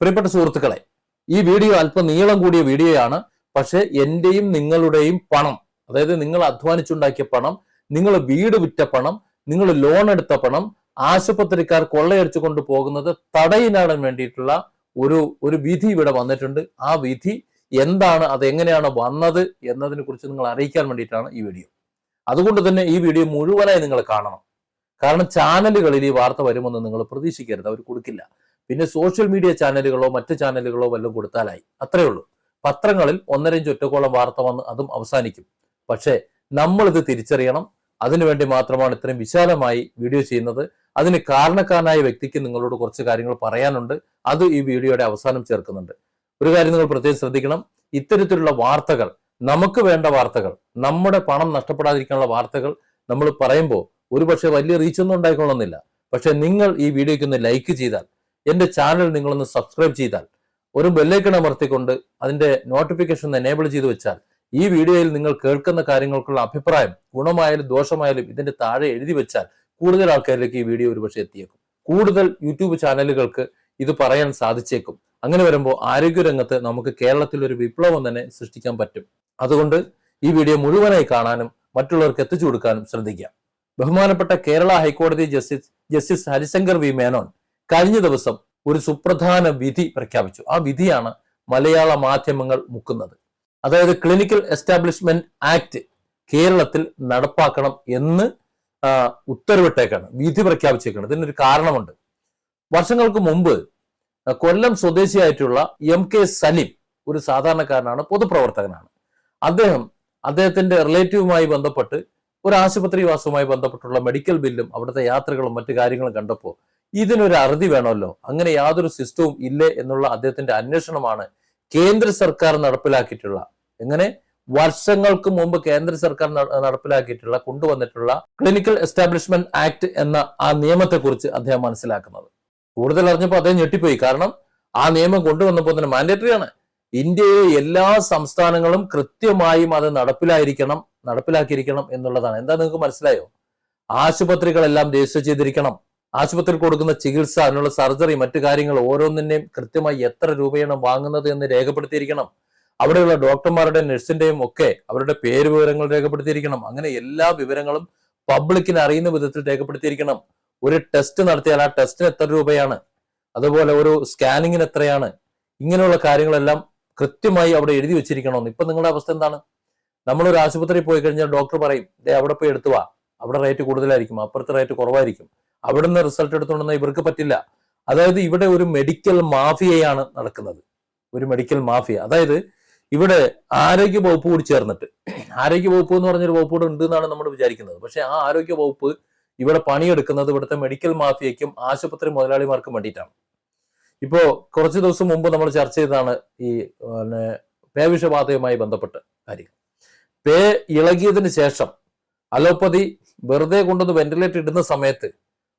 പ്രിയപ്പെട്ട സുഹൃത്തുക്കളെ ഈ വീഡിയോ അല്പം നീളം കൂടിയ വീഡിയോയാണ്. പക്ഷേ എന്റെയും നിങ്ങളുടെയും പണം അതായത് നിങ്ങൾ അധ്വാനിച്ചുണ്ടാക്കിയ പണം നിങ്ങൾ വീട് വിറ്റ പണം നിങ്ങൾ ലോൺ എടുത്ത പണം ആശുപത്രിക്കാർ കൊള്ളയടിച്ചു കൊണ്ട് പോകുന്നത് തടയിനാടാൻ വേണ്ടിയിട്ടുള്ള ഒരു ഒരു വിധി ഇവിടെ വന്നിട്ടുണ്ട്. ആ വിധി എന്താണ് അത് എങ്ങനെയാണ് വന്നത് എന്നതിനെ കുറിച്ച് നിങ്ങൾ അറിയിക്കാൻ വേണ്ടിയിട്ടാണ് ഈ വീഡിയോ. അതുകൊണ്ട് തന്നെ ഈ വീഡിയോ മുഴുവനായി നിങ്ങൾ കാണണം. കാരണം ചാനലുകളിൽ ഈ വാർത്ത വരുമെന്ന് നിങ്ങൾ പ്രതീക്ഷിക്കരുത് അവർ കൊടുക്കില്ല. പിന്നെ സോഷ്യൽ മീഡിയ ചാനലുകളോ മറ്റ് ചാനലുകളോ വല്ലതും കൊടുത്താലായി. അത്രയേ ഉള്ളൂ. പത്രങ്ങളിൽ ഒന്നരഞ്ച് ഒറ്റക്കോളം വാർത്ത വന്ന് അതും അവസാനിക്കും. പക്ഷേ നമ്മളിത് തിരിച്ചറിയണം. അതിനുവേണ്ടി മാത്രമാണ് ഇത്രയും വിശാലമായി വീഡിയോ ചെയ്യുന്നത്. അതിന് കാരണക്കാരനായ വ്യക്തിക്ക് നിങ്ങളോട് കുറച്ച് കാര്യങ്ങൾ പറയാനുണ്ട്. അത് ഈ വീഡിയോയുടെ അവസാനം ചേർക്കുന്നുണ്ട്. ഒരു കാര്യം നിങ്ങൾ പ്രത്യേകം ശ്രദ്ധിക്കണം. ഇത്തരത്തിലുള്ള വാർത്തകൾ നമുക്ക് വേണ്ട വാർത്തകൾ നമ്മുടെ പണം നഷ്ടപ്പെടാതിരിക്കാനുള്ള വാർത്തകൾ നമ്മൾ പറയുമ്പോൾ ഒരുപക്ഷെ വലിയ റീച്ചൊന്നും ഉണ്ടായിക്കൊള്ളുന്നില്ല. പക്ഷെ നിങ്ങൾ ഈ വീഡിയോയ്ക്ക് ഒന്ന് ലൈക്ക് ചെയ്താൽ എന്റെ ചാനൽ നിങ്ങളൊന്ന് സബ്സ്ക്രൈബ് ചെയ്താൽ ഒരു ബെല്ലൈക്കൺ അമർത്തിക്കൊണ്ട് അതിന്റെ നോട്ടിഫിക്കേഷൻ എനേബിൾ ചെയ്തു വെച്ചാൽ ഈ വീഡിയോയിൽ നിങ്ങൾ കേൾക്കുന്ന കാര്യങ്ങൾക്കുള്ള അഭിപ്രായം ഗുണമായാലും ദോഷമായാലും ഇതിന്റെ താഴെ എഴുതി വെച്ചാൽ കൂടുതൽ ആൾക്കാരിലേക്ക് ഈ വീഡിയോ ഒരുപക്ഷെ എത്തിയേക്കും. കൂടുതൽ യൂട്യൂബ് ചാനലുകൾക്ക് ഇത് പറയാൻ സാധിച്ചേക്കും. അങ്ങനെ വരുമ്പോൾ ആരോഗ്യരംഗത്ത് നമുക്ക് കേരളത്തിൽ ഒരു വിപ്ലവം തന്നെ സൃഷ്ടിക്കാൻ പറ്റും. അതുകൊണ്ട് ഈ വീഡിയോ മുഴുവനായി കാണാനും മറ്റുള്ളവർക്ക് എത്തിച്ചു കൊടുക്കാനും ശ്രദ്ധിക്കാം. ബഹുമാനപ്പെട്ട കേരള ഹൈക്കോടതി justice justice Harishankar V Menon കഴിഞ്ഞ ദിവസം ഒരു സുപ്രധാന വിധി പ്രഖ്യാപിച്ചു. ആ വിധിയാണ് മലയാള മാധ്യമങ്ങൾ മുക്കുന്നത്. അതായത് ക്ലിനിക്കൽ എസ്റ്റാബ്ലിഷ്മെന്റ് ആക്ട് കേരളത്തിൽ നടപ്പാക്കണം എന്ന് ഉത്തരവിട്ടേക്കാണ് വിധി പ്രഖ്യാപിച്ചേക്കാണ്. ഇതിനൊരു കാരണമുണ്ട്. വർഷങ്ങൾക്ക് മുമ്പ് കൊല്ലം സ്വദേശിയായിട്ടുള്ള എം കെ സലിം ഒരു സാധാരണക്കാരനാണ് പൊതുപ്രവർത്തകനാണ്. അദ്ദേഹം അദ്ദേഹത്തിന്റെ റിലേറ്റീവുമായി ബന്ധപ്പെട്ട് ഒരു ആശുപത്രി വാസവുമായി ബന്ധപ്പെട്ടുള്ള മെഡിക്കൽ ബില്ലും അവിടുത്തെ യാത്രകളും മറ്റു കാര്യങ്ങളും കണ്ടപ്പോൾ ഇതിനൊരു അറുതി വേണമല്ലോ. അങ്ങനെ യാതൊരു സിസ്റ്റവും ഇല്ലേ എന്നുള്ള അദ്ദേഹത്തിന്റെ അന്വേഷണമാണ് കേന്ദ്ര സർക്കാർ നടപ്പിലാക്കിയിട്ടുള്ള. എങ്ങനെ? വർഷങ്ങൾക്ക് മുമ്പ് കേന്ദ്ര സർക്കാർ നടപ്പിലാക്കിയിട്ടുള്ള കൊണ്ടുവന്നിട്ടുള്ള ക്ലിനിക്കൽ എസ്റ്റാബ്ലിഷ്മെന്റ് ആക്ട് എന്ന ആ നിയമത്തെക്കുറിച്ച് അദ്ദേഹം മനസ്സിലാക്കുന്നത്. കൂടുതൽ അറിഞ്ഞപ്പോൾ അദ്ദേഹം ഞെട്ടിപ്പോയി. കാരണം ആ നിയമം കൊണ്ടുവന്നപ്പോൾ തന്നെ മാൻഡേറ്ററി ആണ്. ഇന്ത്യയിലെ എല്ലാ സംസ്ഥാനങ്ങളും കൃത്യമായും അത് നടപ്പിലായിരിക്കണം നടപ്പിലാക്കിയിരിക്കണം എന്നുള്ളതാണ്. എന്താ നിങ്ങൾക്ക് മനസ്സിലായോ? ആശുപത്രികളെല്ലാം രജിസ്റ്റർ ചെയ്തിരിക്കണം. ആശുപത്രിയിൽ കൊടുക്കുന്ന ചികിത്സ അതിനുള്ള സർജറി മറ്റു കാര്യങ്ങൾ ഓരോന്നിന്റെയും കൃത്യമായി എത്ര രൂപയാണ് വാങ്ങുന്നത് എന്ന് രേഖപ്പെടുത്തിയിരിക്കണം. അവിടെയുള്ള ഡോക്ടർമാരുടെയും നഴ്സിന്റെയും ഒക്കെ അവരുടെ പേര് വിവരങ്ങൾ രേഖപ്പെടുത്തിയിരിക്കണം. അങ്ങനെ എല്ലാ വിവരങ്ങളും പബ്ലിക്കിന് അറിയുന്ന വിധത്തിൽ രേഖപ്പെടുത്തിയിരിക്കണം. ഒരു ടെസ്റ്റ് നടത്തിയാൽ ആ ടെസ്റ്റിന് എത്ര രൂപയാണ്? അതുപോലെ ഒരു സ്കാനിങ്ങിന് എത്രയാണ്? ഇങ്ങനെയുള്ള കാര്യങ്ങളെല്ലാം കൃത്യമായി അവിടെ എഴുതി വെച്ചിരിക്കണം ഇപ്പൊ നിങ്ങളുടെ അവസ്ഥ എന്താണ്? നമ്മളൊരു ആശുപത്രിയിൽ പോയി കഴിഞ്ഞാൽ ഡോക്ടർ പറയും ദേ അവിടെ പോയി എടുത്തു വാ. അവിടെ റേറ്റ് കൂടുതലായിരിക്കും. അപ്പുറത്തെ റേറ്റ് കുറവായിരിക്കും. അവിടുന്ന് റിസൾട്ട് എടുത്തുകൊണ്ടെന്ന് ഇവർക്ക് പറ്റില്ല. അതായത് ഇവിടെ ഒരു മെഡിക്കൽ മാഫിയയാണ് നടക്കുന്നത്. ഒരു മെഡിക്കൽ മാഫിയ. അതായത് ഇവിടെ ആരോഗ്യ വകുപ്പ് കൂടി ചേർന്നിട്ട്. ആരോഗ്യ വകുപ്പ് എന്ന് പറഞ്ഞൊരു വകുപ്പ് കൂടെ ഉണ്ട് എന്നാണ് നമ്മൾ വിചാരിക്കുന്നത്. പക്ഷേ ആ ആരോഗ്യ വകുപ്പ് ഇവിടെ പണിയെടുക്കുന്നത് ഇവിടുത്തെ മെഡിക്കൽ മാഫിയയ്ക്കും ആശുപത്രി മുതലാളിമാർക്കും വേണ്ടിയിട്ടാണ്. ഇപ്പോൾ കുറച്ച് ദിവസം മുമ്പ് നമ്മൾ ചർച്ച ചെയ്തതാണ് ഈ പിന്നെ പേവിഷബാധയുമായി ബന്ധപ്പെട്ട കാര്യങ്ങൾ പേ ഇളകിയതിന് ശേഷം അലോപ്പതി വെറുതെ കൊണ്ടുവന്ന് വെന്റിലേറ്റർ ഇടുന്ന സമയത്ത്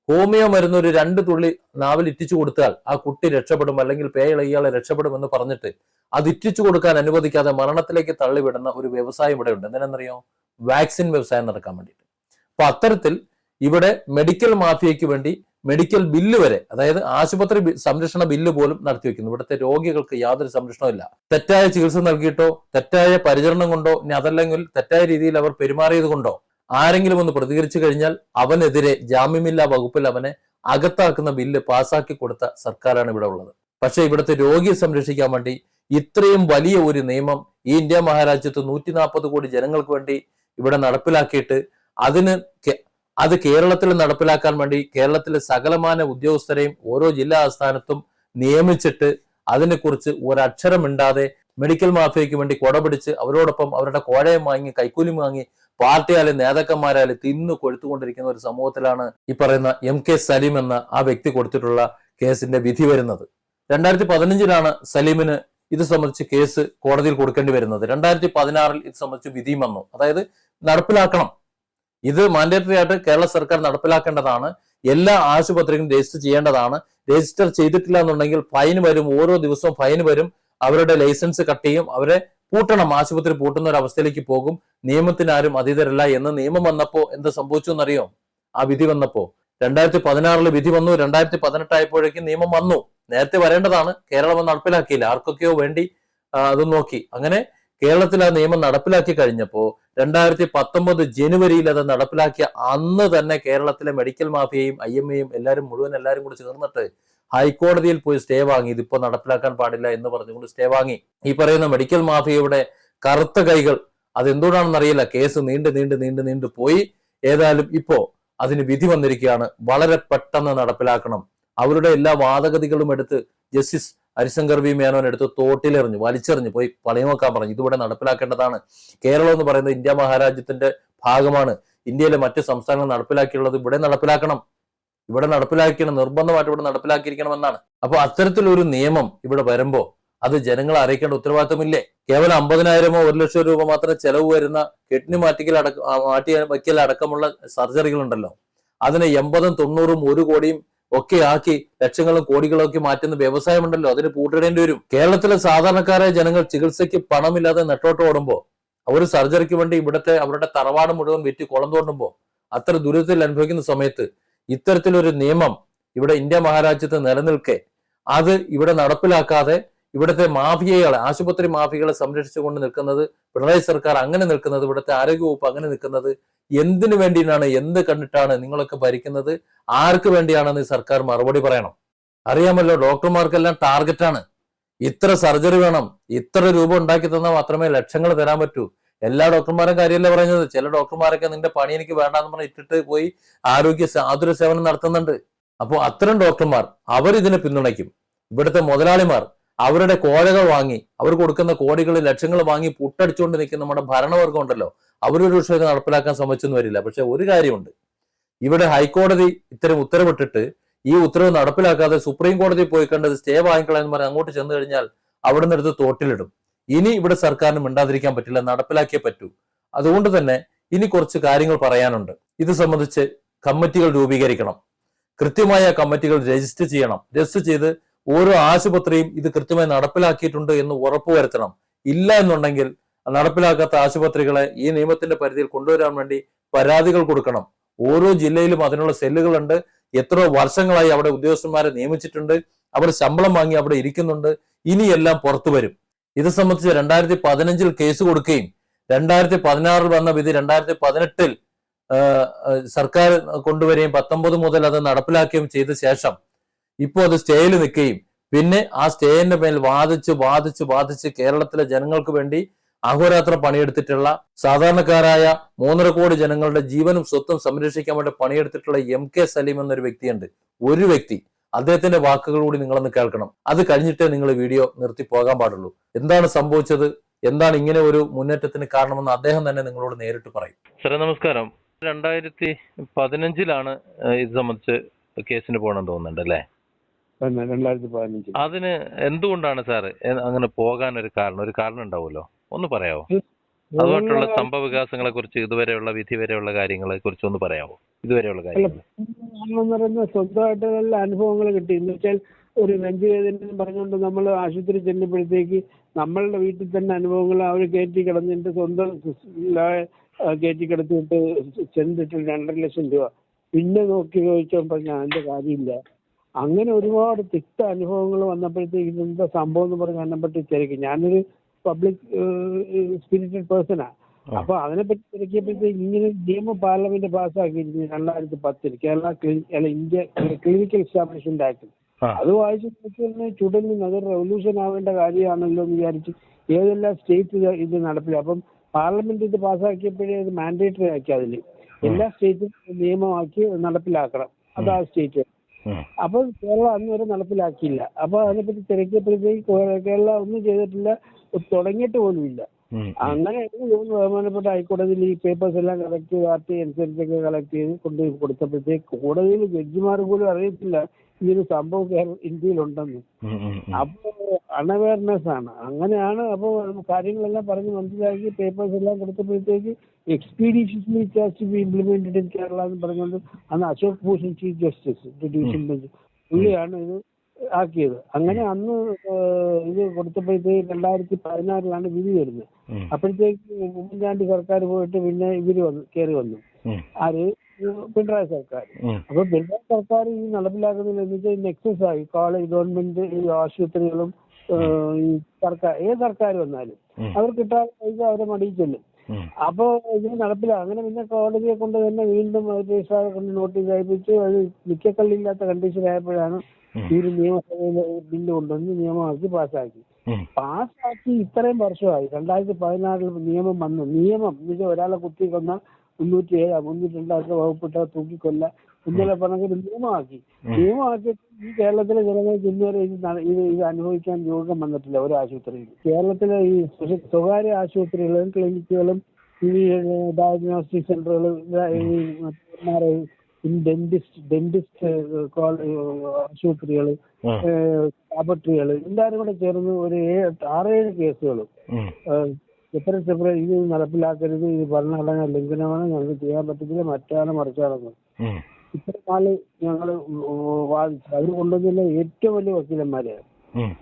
ഹോമിയോ മരുന്ന് ഒരു രണ്ട് തുള്ളി നാവിൽ ഇറ്റിച്ചു കൊടുത്താൽ ആ കുട്ടി രക്ഷപ്പെടും അല്ലെങ്കിൽ പേ ഇയാളെ രക്ഷപ്പെടും എന്ന് പറഞ്ഞിട്ട് അത് ഇറ്റിച്ചു കൊടുക്കാൻ അനുവദിക്കാതെ മരണത്തിലേക്ക് തള്ളിവിടുന്ന ഒരു വ്യവസായം ഇവിടെ ഉണ്ട്. എന്തിനാണെന്നറിയോ വാക്സിൻ വ്യവസായം നടക്കാൻ വേണ്ടിയിട്ട്. അപ്പൊ അത്തരത്തിൽ ഇവിടെ മെഡിക്കൽ മാഫിയയ്ക്ക് വേണ്ടി മെഡിക്കൽ ബില്ല് വരെ അതായത് ആശുപത്രി സംരക്ഷണ ബില്ല് പോലും നടത്തി വെക്കുന്നു. ഇവിടുത്തെ രോഗികൾക്ക് യാതൊരു സംരക്ഷണവും ഇല്ല. തെറ്റായ ചികിത്സ നൽകിയിട്ടോ തെറ്റായ പരിചരണം കൊണ്ടോ ഇനി അതല്ലെങ്കിൽ തെറ്റായ രീതിയിൽ അവർ പെരുമാറിയത് കൊണ്ടോ ആരെങ്കിലും ഒന്ന് പ്രതികരിച്ചു കഴിഞ്ഞാൽ അവനെതിരെ ജാമ്യമില്ലാ വകുപ്പിൽ അവനെ അകത്താക്കുന്ന ബില്ല് പാസാക്കി കൊടുത്ത സർക്കാരാണ് ഇവിടെ ഉള്ളത്. പക്ഷേ ഇവിടുത്തെ രോഗിയെ സംരക്ഷിക്കാൻ വേണ്ടി ഇത്രയും വലിയ ഒരു നിയമം ഈ ഇന്ത്യ മഹാരാജ്യത്ത് നൂറ്റി നാൽപ്പത് കോടി ജനങ്ങൾക്ക് വേണ്ടി ഇവിടെ നടപ്പിലാക്കിയിട്ട് അതിന് അത് കേരളത്തിൽ നടപ്പിലാക്കാൻ വേണ്ടി കേരളത്തിലെ സകലമാന ഉദ്യോഗസ്ഥരെയും ഓരോ ജില്ലാ ആസ്ഥാനത്തും നിയമിച്ചിട്ട് അതിനെക്കുറിച്ച് ഒരക്ഷരം ഇണ്ടാതെ മെഡിക്കൽ മാഫിയയ്ക്ക് വേണ്ടി കൊടപിടിച്ച് അവരോടൊപ്പം അവരുടെ കോഴയം വാങ്ങി കൈക്കൂലി വാങ്ങി പാർട്ടിയായാലും നേതാക്കന്മാരായാലും തിന്നു കൊഴുത്തുകൊണ്ടിരിക്കുന്ന ഒരു സമൂഹത്തിലാണ് ഈ പറയുന്ന എം കെ സലീം എന്ന ആ വ്യക്തി കൊടുത്തിട്ടുള്ള കേസിന്റെ വിധി വരുന്നത്. രണ്ടായിരത്തി പതിനഞ്ചിലാണ് സലീമിന് ഇത് സംബന്ധിച്ച് കേസ് കോടതിയിൽ കൊടുക്കേണ്ടി വരുന്നത്. രണ്ടായിരത്തി പതിനാറിൽ ഇത് സംബന്ധിച്ച് വിധിയും വന്നു. അതായത് നടപ്പിലാക്കണം. ഇത് മാൻഡേറ്ററി ആയിട്ട് കേരള സർക്കാർ നടപ്പിലാക്കേണ്ടതാണ്. എല്ലാ ആശുപത്രികളും രജിസ്റ്റർ ചെയ്യേണ്ടതാണ്. രജിസ്റ്റർ ചെയ്തിട്ടില്ല എന്നുണ്ടെങ്കിൽ ഫൈൻ വരും. ഓരോ ദിവസവും ഫൈൻ വരും. അവരുടെ ലൈസൻസ് കട്ട് ചെയ്യും. അവരെ പൂട്ടണം. ആശുപത്രി പൂട്ടുന്ന ഒരു അവസ്ഥയിലേക്ക് പോകും. നിയമത്തിന് ആരും അതീതരല്ല. എന്ന് നിയമം വന്നപ്പോ എന്ത് സംഭവിച്ചു എന്നറിയോ ആ വിധി വന്നപ്പോ. രണ്ടായിരത്തി പതിനാറിൽ വിധി വന്നു. രണ്ടായിരത്തി പതിനെട്ടായപ്പോഴേക്കും നിയമം വന്നു. നേരത്തെ വരേണ്ടതാണ്. കേരളം അത് നടപ്പിലാക്കിയില്ല. ആർക്കൊക്കെയോ വേണ്ടി അത് നോക്കി. അങ്ങനെ കേരളത്തിൽ ആ നിയമം നടപ്പിലാക്കി കഴിഞ്ഞപ്പോ രണ്ടായിരത്തി പത്തൊമ്പത് ജനുവരിയിൽ അത് നടപ്പിലാക്കിയ അന്ന് തന്നെ കേരളത്തിലെ മെഡിക്കൽ മാഫിയയും ഐ എം എയും എല്ലാവരും മുഴുവൻ എല്ലാവരും കൂടി ചേർന്നിട്ട് ഹൈക്കോടതിയിൽ പോയി സ്റ്റേ വാങ്ങി. ഇതിപ്പോ നടപ്പിലാക്കാൻ പാടില്ല എന്ന് പറഞ്ഞുകൊണ്ട് സ്റ്റേ വാങ്ങി. ഈ പറയുന്ന മെഡിക്കൽ മാഫിയയുടെ കറുത്ത കൈകൾ അതെന്തുകൊണ്ടാണെന്ന് അറിയില്ല. കേസ് നീണ്ട് നീണ്ട് നീണ്ട് നീണ്ട് പോയി. ഏതായാലും ഇപ്പോ അതിന് വിധി വന്നിരിക്കുകയാണ്. വളരെ പെട്ടെന്ന് നടപ്പിലാക്കണം. അവരുടെ എല്ലാ വാദഗതികളും എടുത്ത് ജസ്റ്റിസ് ഹരിശങ്കർ വി മേനോൻ എടുത്ത് തോട്ടിലെറിഞ്ഞു വലിച്ചെറിഞ്ഞു പോയി പണിയോക്കാൻ പറഞ്ഞു. ഇതിവിടെ നടപ്പിലാക്കേണ്ടതാണ്. കേരളം എന്ന് പറയുന്നത് ഇന്ത്യ മഹാരാജ്യത്തിന്റെ ഭാഗമാണ്. ഇന്ത്യയിലെ മറ്റ് സംസ്ഥാനങ്ങൾ നടപ്പിലാക്കിയുള്ളത് ഇവിടെ നടപ്പിലാക്കണം. ഇവിടെ നടപ്പിലാക്കണം നിർബന്ധമായിട്ട് ഇവിടെ നടപ്പിലാക്കിയിരിക്കണമെന്നാണ് അപ്പൊ അത്തരത്തിലൊരു നിയമം ഇവിടെ വരുമ്പോൾ അത് ജനങ്ങളെ അറിയിക്കേണ്ട ഉത്തരവാദിത്വമില്ലേ കേവലം അമ്പതിനായിരമോ ഒരു ലക്ഷം രൂപ മാത്രം ചെലവ് വരുന്ന കിഡ്നി മാറ്റിക്കൽ അടക്ക മാറ്റി വയ്ക്കൽ അടക്കമുള്ള സർജറികൾ ഉണ്ടല്ലോ അതിനെ എൺപതും തൊണ്ണൂറും ഒരു കോടിയും ഒക്കെ ആക്കി ലക്ഷങ്ങളും കോടികളും ഒക്കെ മാറ്റുന്ന വ്യവസായമുണ്ടല്ലോ അതിന് പൂട്ടിടേണ്ടി വരും. കേരളത്തിലെ സാധാരണക്കാരായ ജനങ്ങൾ ചികിത്സയ്ക്ക് പണമില്ലാതെ നെട്ടോട്ട് ഓടുമ്പോൾ അവർ സർജറിക്ക് വേണ്ടി ഇവിടുത്തെ അവരുടെ തറവാട് മുഴുവൻ വിറ്റ് കുളം തോണ്ടുമ്പോ അത്ര ദുരിതത്തിൽ അനുഭവിക്കുന്ന സമയത്ത് ഇത്തരത്തിലൊരു നിയമം ഇവിടെ ഇന്ത്യ മഹാരാജ്യത്ത് നിലനിൽക്കെ അത് ഇവിടെ നടപ്പിലാക്കാതെ ഇവിടുത്തെ മാഫിയകളെ ആശുപത്രി മാഫിയകളെ സംരക്ഷിച്ചുകൊണ്ട് നിൽക്കുന്നത് പിണറായി സർക്കാർ അങ്ങനെ നിൽക്കുന്നത് ഇവിടുത്തെ ആരോഗ്യവകുപ്പ് അങ്ങനെ നിൽക്കുന്നത് എന്തിനു വേണ്ടിയാണ് എന്ത് കണ്ടിട്ടാണ് നിങ്ങളൊക്കെ ഭരിക്കുന്നത്? ആർക്ക് വേണ്ടിയാണെന്ന് സർക്കാർ മറുപടി പറയണം. അറിയാമല്ലോ ഡോക്ടർമാർക്കെല്ലാം ടാർഗറ്റാണ്. ഇത്ര സർജറി വേണം ഇത്ര രൂപ ഉണ്ടാക്കി തന്നാൽ മാത്രമേ ലക്ഷങ്ങൾ തരാൻ പറ്റൂ. എല്ലാ ഡോക്ടർമാരും കാര്യമല്ല പറയുന്നത്? ചില ഡോക്ടർമാരൊക്കെ നിന്റെ പണി എനിക്ക് വേണ്ടാന്ന് പറഞ്ഞ് ഇട്ടിട്ട് പോയി ആരോഗ്യ ആതുര സേവനം നടത്തുന്നുണ്ട്. അപ്പോൾ അത്തരം ഡോക്ടർമാർ അവർ ഇതിനെ പിന്തുണയ്ക്കും. ഇവിടുത്തെ മുതലാളിമാർ അവരുടെ കോഴകൾ വാങ്ങി അവർ കൊടുക്കുന്ന കോടികൾ ലക്ഷങ്ങൾ വാങ്ങി പുട്ടടിച്ചുകൊണ്ട് നിൽക്കുന്ന നമ്മുടെ ഭരണവർഗം ഉണ്ടല്ലോ. അവരൊരു പക്ഷേ നടപ്പിലാക്കാൻ ശ്രമിച്ചെന്ന് വരില്ല. പക്ഷെ ഒരു കാര്യമുണ്ട്. ഇവിടെ ഹൈക്കോടതി ഇത്തരം ഉത്തരവിട്ടിട്ട് ഈ ഉത്തരവ് നടപ്പിലാക്കാതെ സുപ്രീം കോടതി പോയി കണ്ടത് സ്റ്റേ വാങ്ങിക്കളയെന്ന് പറഞ്ഞ് അങ്ങോട്ട് ചെന്ന് കഴിഞ്ഞാൽ അവിടെ നിന്ന് എടുത്ത് തോട്ടിലിടും. ഇനി ഇവിടെ സർക്കാരിന് മിണ്ടാതിരിക്കാൻ പറ്റില്ല നടപ്പിലാക്കിയേ പറ്റൂ. അതുകൊണ്ട് തന്നെ ഇനി കുറച്ച് കാര്യങ്ങൾ പറയാനുണ്ട്. ഇത് സംബന്ധിച്ച് കമ്മിറ്റികൾ രൂപീകരിക്കണം. കൃത്യമായ കമ്മിറ്റികൾ രജിസ്റ്റർ ചെയ്യണം. രജിസ്റ്റർ ചെയ്ത് ഓരോ ആശുപത്രിയും ഇത് കൃത്യമായി നടപ്പിലാക്കിയിട്ടുണ്ട് എന്ന് ഉറപ്പുവരുത്തണം ഇല്ല എന്നുണ്ടെങ്കിൽ നടപ്പിലാക്കാത്ത ആശുപത്രികളെ ഈ നിയമത്തിന്റെ പരിധിയിൽ കൊണ്ടുവരാൻ വേണ്ടി പരാതികൾ കൊടുക്കണം. ഓരോ ജില്ലയിലും അതിനുള്ള സെല്ലുകളുണ്ട്. എത്ര വർഷങ്ങളായി അവിടെ ഉദ്യോഗസ്ഥന്മാരെ നിയമിച്ചിട്ടുണ്ട്. അവർ ശമ്പളം വാങ്ങി അവിടെ ഇരിക്കുന്നുണ്ട്. ഇനിയെല്ലാം പുറത്തു വരും. ഇത് സംബന്ധിച്ച് രണ്ടായിരത്തി പതിനഞ്ചിൽ കേസ് കൊടുക്കുകയും രണ്ടായിരത്തി പതിനാറിൽ വന്ന വിധി രണ്ടായിരത്തി പതിനെട്ടിൽ സർക്കാർ കൊണ്ടുവരികയും പത്തൊമ്പത് മുതൽ അത് നടപ്പിലാക്കുകയും ചെയ്ത ശേഷം ഇപ്പോൾ അത് സ്റ്റേയിൽ നിൽക്കുകയും പിന്നെ ആ സ്റ്റേയിന്റെ മേൽ വാദിച്ച് വാദിച്ച് വാദിച്ച് കേരളത്തിലെ ജനങ്ങൾക്ക് വേണ്ടി അഹോരാത്രം പണിയെടുത്തിട്ടുള്ള സാധാരണക്കാരായ മൂന്നര കോടി ജനങ്ങളുടെ ജീവനും സ്വത്തും സംരക്ഷിക്കാൻ വേണ്ടി പണിയെടുത്തിട്ടുള്ള എം കെ സലീം എന്നൊരു വ്യക്തിയുണ്ട്. ഒരു വ്യക്തി അദ്ദേഹത്തിന്റെ വാക്കുകൾ കൂടി നിങ്ങളൊന്ന് കേൾക്കണം. അത് കഴിഞ്ഞിട്ടേ നിങ്ങൾ വീഡിയോ നിർത്തി പോകാൻ പാടുള്ളൂ. എന്താണ് സംഭവിച്ചത്? എന്താണ് ഇങ്ങനെ ഒരു മുന്നേറ്റത്തിന് കാരണമെന്ന് അദ്ദേഹം തന്നെ നിങ്ങളോട് നേരിട്ട് പറയും. സാറേ നമസ്കാരം. രണ്ടായിരത്തി പതിനഞ്ചിലാണ് ഇത് സംബന്ധിച്ച് കേസിന് പോകണം തോന്നുന്നുണ്ട് അല്ലേ? രണ്ടായിരത്തി പതിനഞ്ച് അതിന് എന്തുകൊണ്ടാണ് സാർ അങ്ങനെ പോകാൻ ഒരു കാരണം ഒരു കാരണം ഉണ്ടാവുമല്ലോ? ഒന്ന് പറയാവോ? അതുമായിട്ടുള്ള സംഭവ വികാസങ്ങളെ കുറിച്ച് ഇതുവരെയുള്ള വിധി വരെയുള്ള കാര്യങ്ങളെ കുറിച്ച് ഒന്ന് പറയാമോ ഇതുവരെയുള്ള കാര്യങ്ങൾ സ്വന്തമായിട്ട് നല്ല അനുഭവങ്ങൾ കിട്ടി. എന്ന് വെച്ചാൽ ഒരു നെഞ്ചു വേദന പറഞ്ഞുകൊണ്ട് നമ്മൾ ആശുപത്രി ചെല്ലുമ്പോഴത്തേക്ക് നമ്മളുടെ വീട്ടിൽ തന്നെ അനുഭവങ്ങൾ അവർ കയറ്റി കിടന്നിട്ട് സ്വന്തം കയറ്റി കിടത്തിയിട്ട് ചെന്നിട്ട് രണ്ടര ലക്ഷം രൂപ. പിന്നെ നോക്കി ചോദിച്ചോ പറഞ്ഞാൽ അതിന്റെ കാര്യമില്ല. അങ്ങനെ ഒരുപാട് തിക്ത അനുഭവങ്ങൾ വന്നപ്പോഴത്തേക്ക് ഇതെന്താ സംഭവം എന്ന് പറഞ്ഞ് അതിനെപ്പറ്റി തിരക്കി ഞാനൊരു പബ്ലിക് സ്പിരിറ്റഡ് പേഴ്സണാ അപ്പൊ അതിനെപ്പറ്റി തിരക്കിയപ്പോഴത്തേക്ക് ഇങ്ങനെ നിയമം പാർലമെന്റ് പാസ്സാക്കിയിരിക്കുന്നു രണ്ടായിരത്തി പത്തിൽ കേരള അല്ല ഇന്ത്യ ക്ലിനിക്കൽ എസ്റ്റാബ്ലിഷ്മെന്റ് ആക്ട്. അത് വായിച്ചു നോക്കിയപ്പോൾ ചുടങ്ങി അതൊരു റെവല്യൂഷൻ ആവേണ്ട കാര്യമാണല്ലോ എന്ന് വിചാരിച്ച് ഏതെല്ലാം സ്റ്റേറ്റ് ഇത് നടപ്പില്ല അപ്പം പാർലമെന്റ് ഇത് പാസ്സാക്കിയപ്പോഴേ അത് മാൻഡേറ്ററി ആക്കി അതിൽ എല്ലാ സ്റ്റേറ്റും നിയമമാക്കി നടപ്പിലാക്കണം. അത് ആ സ്റ്റേറ്റ് അപ്പോൾ അപ്പൊ കേരളം അന്ന് വരെ നടപ്പിലാക്കിയില്ല. അപ്പൊ അതിനെപ്പറ്റി തിരക്കിയപ്പോഴത്തേക്ക് കേരള ഒന്നും ചെയ്തിട്ടില്ല. തുടങ്ങിയിട്ട് പോലും ഇല്ല. അങ്ങനെ ബഹുമാനപ്പെട്ട ഹൈക്കോടതിയിൽ ഈ പേപ്പേഴ്സ് എല്ലാം കളക്ട് ചെയ്ത് ആർ ടി അനുസരിച്ചൊക്കെ കളക്ട് ചെയ്ത് കൊണ്ട് കൊടുത്തപ്പോഴത്തേക്ക് കോടതിയിൽ ജഡ്ജിമാർ പോലും അറിയത്തില്ല ഇങ്ങനൊരു സംഭവം കേരള ഇന്ത്യയിലുണ്ടെന്ന്. ഉണ്ടെന്ന് അപ്പൊ അൺഅവയർനെസ് ആണ്. അങ്ങനെയാണ് അപ്പോൾ കാര്യങ്ങളെല്ലാം പറഞ്ഞ് മനസ്സിലാക്കി പേപ്പേഴ്സ് എല്ലാം കൊടുത്തപ്പോഴത്തേക്ക് expeditiously to be implemented in Kerala എന്ന് പറഞ്ഞുകൊണ്ട് അന്ന് Ashok Bhushan chief justice division bench പുള്ളിയാണ് ഇത് ആക്കിയത് അങ്ങനെ അന്ന് ഇത് കൊടുത്തപ്പോഴത്തേക്ക് രണ്ടായിരത്തി പതിനാറിലാണ് വിധി വരുന്നത്. അപ്പോഴത്തേക്ക് ഉമ്മൻചാണ്ടി സർക്കാർ പോയിട്ട് പിന്നെ ഇവർ വന്നു കയറി വന്നു. ആര് പിണറായി സർക്കാർ. അപ്പൊ പിണറായി സർക്കാർ ഈ നടപ്പിലാക്കുന്നതിൽ എന്ന് വെച്ചാൽ നെക്സസ് ആയി കോളേജ് ഗവൺമെന്റ് ഈ ആശുപത്രികളും ഈ സർക്കാർ ഏത് സർക്കാർ വന്നാലും. അവർ കിട്ടാതെ പൈസ അവരെ മടിയിൽ ചെല്ലും. അപ്പോ ഇത് നടപ്പില്ല അങ്ങനെ പിന്നെ കോടതിയെ കൊണ്ട് തന്നെ വീണ്ടും രജിസ്ട്രാറെ കൊണ്ട് നോട്ടീസ് അയപ്പിച്ച് അത് നിക്കക്കള്ളില്ലാത്ത കണ്ടീഷൻ ആയപ്പോഴാണ് ഈ ഒരു നിയമസഭയിൽ ബില്ല് കൊണ്ടുവന്ന് നിയമമാക്കി പാസ്സാക്കി. പാസ്സാക്കി ഇത്രയും വർഷമായി. രണ്ടായിരത്തി പതിനാറിൽ നിയമം വന്നു. നിയമം എന്ന് വെച്ചാൽ ഒരാളെ കുത്തി കൊന്ന മുന്നൂറ്റി ഏഴ് മുന്നൂറ്റി രണ്ടാമത്തെ വകുപ്പിട്ട തൂക്കിക്കൊല്ല ഇന്നലെ പറഞ്ഞ ഒരു നിയമമാക്കി. നിയമമാക്കി ഈ കേരളത്തിലെ ജനങ്ങൾക്ക് ഇന്നുവരെ ഇത് ഇത് അനുഭവിക്കാൻ യോഗം വന്നിട്ടില്ല ഒരു ആശുപത്രിയിൽ. കേരളത്തിലെ ഈ സ്വ- സ്വകാര്യ ആശുപത്രികളും ക്ലിനിക്കുകളും ഈ ഡയഗ്നോസ്റ്റിക് സെന്ററുകളും ഡെന്റിസ്റ്റ് ഡെന്റിസ്റ്റ് ആശുപത്രികൾ. ലാബറട്ടറികൾ എല്ലാവരും കൂടെ ചേർന്ന് ഒരു ആറേഴ് കേസുകൾ ഉം. സെപ്പറേറ്റ് സെപ്പറേറ്റ് ഇത് നടപ്പിലാക്കരുത് ഇത് ഭരണഘടന ലംഘനമാണ് ഞങ്ങൾക്ക് ചെയ്യാൻ പറ്റത്തില്ല മറ്റാണ് മറിച്ചാണെന്ന്. ഇത്ര നാൾ ഞങ്ങൾ വാദിച്ചു അവർ കൊണ്ടുവന്നില്ല ഏറ്റവും വലിയ വക്കീലന്മാരെ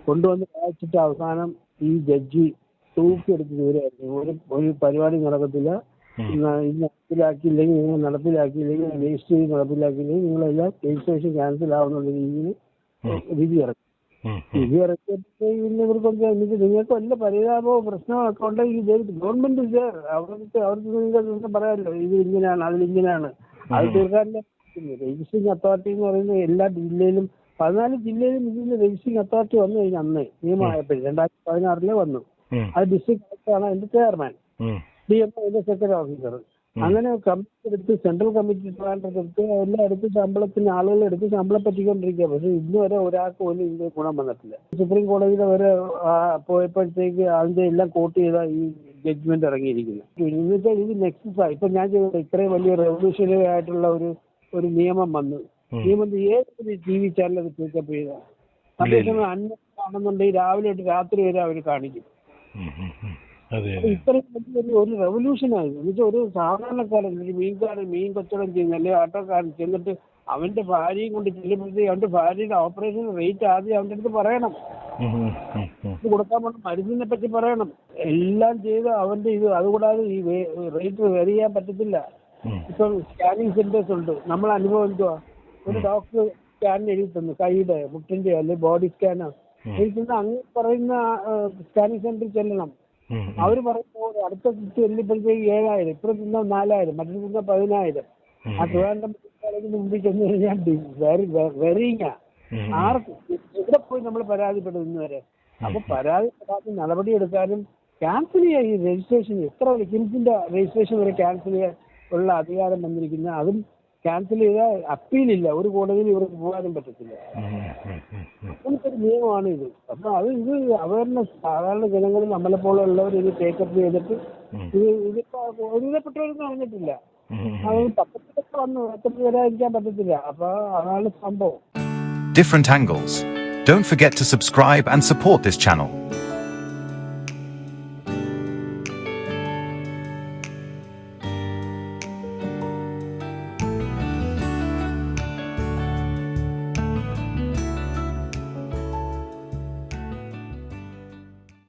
കൊണ്ടുവന്ന് വായിച്ചിട്ട് അവസാനം ഈ ജഡ്ജി തൂക്കിയെടുത്ത് ദൂരെയായിരുന്നു. ഒരു ഒരു പരിപാടി നടക്കത്തില്ല. നടപ്പിലാക്കിയില്ലെങ്കിൽ നിങ്ങൾ നടപ്പിലാക്കിയില്ലെങ്കിൽ രജിസ്റ്റർ ചെയ്ത് നടപ്പിലാക്കിയില്ലെങ്കിൽ നിങ്ങളെല്ലാം രജിസ്ട്രേഷൻ ക്യാൻസൽ ആവുന്ന രീതിയിൽ വിധി ഇറക്കി. വിധി ഇറക്കിയപ്പോൾ ഇവർക്കൊക്കെ എന്നിട്ട് നിങ്ങൾക്ക് വല്ല പരിതാപവും പ്രശ്നമോ ഒക്കെ ഉണ്ടെങ്കിൽ ഗവൺമെന്റ് അവർക്ക് അവർക്ക് നിങ്ങൾക്ക് പറയാമല്ലോ ഇത് ഇങ്ങനെയാണ് അതിലിങ്ങനെയാണ്. അത് തീർക്കാനല്ലേ. രജിസ്ട്രിങ് അതോറിറ്റി എന്ന് പറയുന്നത് എല്ലാ ജില്ലയിലും പതിനാല് ജില്ലയിലും ഇതിന് രജിസ്ട്രിങ് അതോറിറ്റി വന്നു കഴിഞ്ഞാൽ അന്ന് നിയമമായപ്പോഴും രണ്ടായിരത്തി പതിനാറിലെ വന്നു. അത് ഡിസ്ട്രിക്ട് കളക്ടറാണ് അതിന്റെ ചെയർമാൻ. ഡി എം അതിന്റെ സെക്രട്ടറി ഓഫീസർ അങ്ങനെ കമ്മിറ്റി എടുത്ത് സെൻട്രൽ കമ്മിറ്റി ട്രാൻഡർ എടുത്ത് എല്ലാം എടുത്ത് ശമ്പളത്തിന് ആളുകൾ എടുത്ത് ശമ്പളം പറ്റിക്കൊണ്ടിരിക്കുക. പക്ഷെ ഇന്ന് വരെ ഒരാൾക്ക് പോലും ഇതിന്റെ ഗുണം വന്നിട്ടില്ല. സുപ്രീം കോടതിയിൽ വരെ പോയപ്പോഴത്തേക്ക് അതിന്റെ എല്ലാം കോട്ട് ചെയ്ത ഈ ജഡ്ജ്മെന്റ് ഇറങ്ങിയിരിക്കുന്നു. ഇന്നത്തെ ഇത് നെക്സസ് ആയി ഇപ്പൊ ഞാൻ ചെയ്തത് ഇത്രയും വലിയ റെവല്യൂഷണറി ആയിട്ടുള്ള ഒരു ഒരു നിയമം വന്നു. നിയമം ഏത് ടി വി ചാനൽ അത് പിക്കപ്പ് ചെയ്ത അതേസമയം അന്നത്താണെന്നുണ്ടെങ്കിൽ രാവിലെ തൊട്ട് രാത്രി വരെ അവർ കാണിക്കും. ഇത്രയും വലിയ ഒരു റെവല്യൂഷൻ ആയി എന്നുവെച്ചാൽ ഒരു സാധാരണക്കാരൻ ഒരു മീൻകാരൻ മീൻ കച്ചവടം ചെയ്യുന്ന അല്ലെങ്കിൽ ആട്ടോക്കാരൻ ചെന്നിട്ട് അവന്റെ ഭാര്യയും കൊണ്ട് ചെല്ലുമ്പോഴത്തേക്ക് അവന്റെ ഭാര്യയുടെ ഓപ്പറേഷൻ റേറ്റ് ആദ്യം അവന്റെ അടുത്ത് പറയണം. കൊടുക്കാൻ പോണ മരുന്നിനെ പറ്റി പറയണം. എല്ലാം ചെയ്ത് അവന്റെ ഇത്. അതുകൂടാതെ ഈ റേറ്റ് വേറിയാൻ ചെയ്യാൻ പറ്റത്തില്ല. ഇപ്പം സ്കാനിങ് സെന്റേഴ്സ് ഉണ്ട്. നമ്മൾ അനുഭവം എന്തുവാ? ഒരു ഡോക്ടർ സ്കാൻ എഴുതി തന്നു കൈയുടെ മുട്ടിന്റെ അല്ലെങ്കിൽ ബോഡി സ്കാനോ എഴുതി തന്നു അങ്ങ് പറയുന്ന സ്കാനിങ് സെന്ററിൽ ചെല്ലണം. അവർ അവർ പറയുമ്പോൾ അടുത്ത കുട്ടി ചെല്ലുമ്പോഴത്തേക്ക് ഏഴായിരം ഇപ്പുറം തിന്ന നാലായിരം മറ്റൊരു തിന്ന പതിനായിരം. ആ ട്രിവാൻഡ്രം കോളേജിന് മുമ്പിൽ ചെന്ന് കഴിഞ്ഞാൽ വെറിയ വെറിയിങ്ങ. ആർക്കും? എവിടെ പോയി നമ്മൾ പരാതിപ്പെടും ഇന്ന് വരെ അപ്പൊ പരാതിപ്പെടാതെ നടപടി എടുക്കാനും ക്യാൻസൽ ചെയ്യാൻ ഈ രജിസ്ട്രേഷൻ എത്ര കിംസിന്റെ രജിസ്ട്രേഷൻ വരെ ക്യാൻസൽ ചെയ്യാൻ ഉള്ള അധികാരം വന്നിരിക്കുന്ന അതും ക്യാൻസൽ അപ്പീൽ ഇല്ല ഒരു കോടതിയിൽ ഇവർക്ക് പോകാനും പറ്റത്തില്ല. അങ്ങനത്തെ നിയമമാണ് ഇത് അപ്പൊ അത് ഇത് അവയർനെസ് സാധാരണ ജനങ്ങളിൽ നമ്മളെ പോലുള്ളവർ ഇത് ടേക്കപ്പ് ചെയ്തിട്ട് ഇത് ഇതിപ്പോ ഒരുവിധപ്പെട്ടവരൊന്നും അറിഞ്ഞിട്ടില്ല. അത് പത്രത്തിലൊക്കെ വന്നു പത്രത്തിൽ വരാതിരിക്കാൻ പറ്റത്തില്ല അപ്പൊ അതാണ് സംഭവം different angles. Don't forget to subscribe and support this channel.